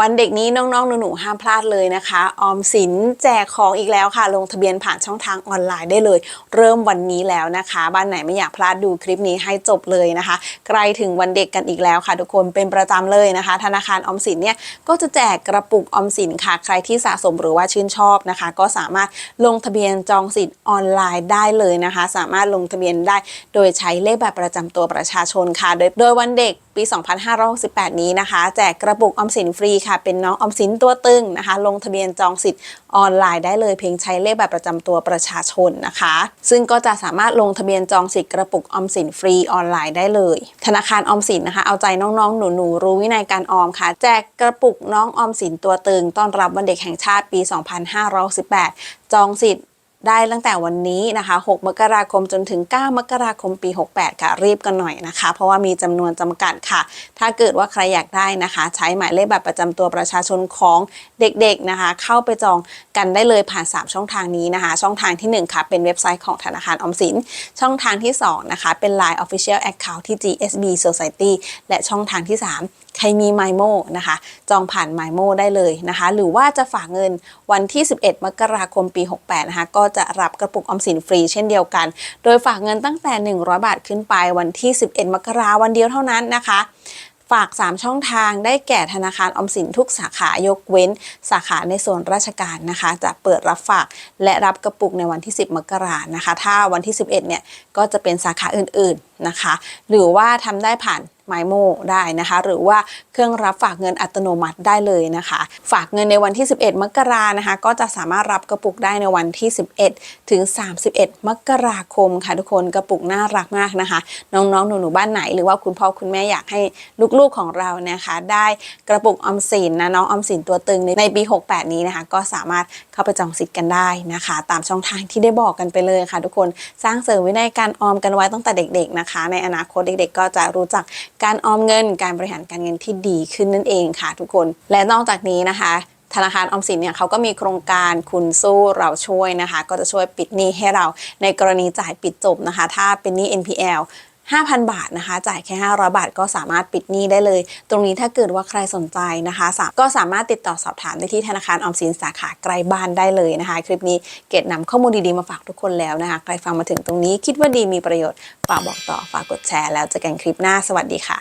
วันเด็กนี้น้องๆ หนูๆ ห้ามพลาดเลยนะคะ ออมสินแจกของอีกแล้วค่ะ ลงทะเบียนผ่านช่องทางออนไลน์ได้เลย เริ่มวันนี้แล้วนะคะ บ้านไหนไม่อยากพลาดดูคลิปนี้ให้จบเลยนะคะใกล้ถึงวันเด็กกันอีกแล้วค่ะทุกคนเป็นประจำเลยนะคะ ธนาคารออมสินเนี่ยก็จะแจกกระปุกออมสินค่ะ ใครที่สะสมหรือว่าชื่นชอบนะคะ ก็สามารถลงทะเบียนจองสิทธิ์ออนไลน์ได้เลยนะคะ สามารถลงทะเบียนได้ โดยใช้เลขบัตรประจำตัวประชาชนค่ะโดยโดยวันเด็กปี 2568 นี้นะคะ แจกกระปุกออมสินฟรีค่ะ เป็นน้องออมสินตัวตึงนะคะ ลงทะเบียนจองสิทธิ์ออนไลน์ได้เลยเพียงใช้เลขบัตรประจำตัวประชาชนนะคะ ซึ่งก็จะสามารถลงทะเบียนจองสิทธิ์กระปุกออมสินฟรีออนไลน์ได้เลย ธนาคารออมสินนะคะ เอาใจน้องๆ หนูๆ รู้วินัยการออมค่ะ แจกกระปุกน้องออมสินตัวตึง ต้อนรับวันเด็กแห่งชาติปี 2518 จองสิทธิ์ ได้ตั้งแต่วันนี้นะคะ 6 มกราคมจนถึง 9 มกราคมปี 68 ค่ะ รีบกันหน่อยนะคะ เพราะว่ามีจำนวนจำกัดค่ะ ถ้าเกิดว่าใครอยากได้นะคะ ใช้หมายเลขบัตรประจำตัวประชาชนของเด็กๆนะคะ เข้าไปจองกันได้เลยผ่าน 3 ช่องทางนี้นะคะ ช่องทางที่ 1 ค่ะ เป็นเว็บไซต์ของธนาคารออมสิน ช่องทางที่ 2 นะคะ เป็น Line Official Account ที่ GSB Society และช่องทางที่ 3ใครมี m y m o นะคะ จองผ่าน m y m o ได้เลยนะคะ หรือว่าจะฝากเงินวันที่ 11 มกราคมปี 68 นะคะ ก็จะรับกระปุกออมสินฟรีเช่นเดียวกัน โดยฝากเงินตั้งแต่ 100 บาทขึ้นไปวันที่ 11 มกราวันเดียวเท่านั้นนะคะฝาก 3 ช่องทางได้แก่ธนาคารออมสินทุกสาขายกเว้น สาขาในส่วนราชการนะคะ จะเปิดรับฝากและรับกระปุกในวันที่ 10 มกรานะคะ ถ้าวันที่ 11 เนี่ยก็จะเป็นสาขาอื่นๆนะคะ หรือว่าทำได้ผ่าน ไมโมได้นะคะ หรือว่าเครื่องรับฝากเงินอัตโนมัติได้เลยนะคะ ฝากเงินในวันที่ 11 มกรานะคะ ก็จะสามารถรับกระปุกได้ในวันที่ 11 ถึง 31 มกราคมค่ะทุกคนกระปุกน่ารักมากนะคะ น้องๆ หนูๆ บ้านไหน หรือว่าคุณพ่อคุณแม่อยากให้ลูกๆของเรานะคะ ได้กระปุกออมสินนะน้องออมสินตัวตึงในปี 68 นี้นะคะ ก็สามารถเข้าไปจองสิทธิ์กันได้นะคะ ตามช่องทางที่ได้บอกกันไปเลยค่ะ ทุกคนสร้างเสริมวินัยการออมกันไว้ตั้งแต่เด็ก ๆนะคะ ในอนาคตเด็ก ๆ ก็จะรู้จักการออมเงิน การบริหารการเงินที่ดีขึ้นนั่นเองค่ะทุกคน และนอกจากนี้นะคะ ธนาคารออมสินเนี่ยเขาก็มีโครงการคุณสู้เราช่วยนะคะ ก็จะช่วยปิดหนี้ให้เราในกรณีจ่ายปิดจบนะคะ ถ้าเป็นหนี้ NPL 5,000 บาทนะคะ จ่ายแค่ 500 บาทก็สามารถปิดหนี้ได้เลย ตรงนี้ถ้าเกิดว่าใครสนใจนะคะ ก็สามารถติดต่อสอบถามได้ที่ธนาคารออมสินสาขาใกล้บ้านได้เลยนะคะ คลิปนี้เกดนำข้อมูลดีๆมาฝากทุกคนแล้วนะคะ ใครฟังมาถึงตรงนี้คิดว่าดีมีประโยชน์ ฝากบอกต่อ ฝากกดแชร์แล้วเจอกันคลิปหน้า สวัสดีค่ะ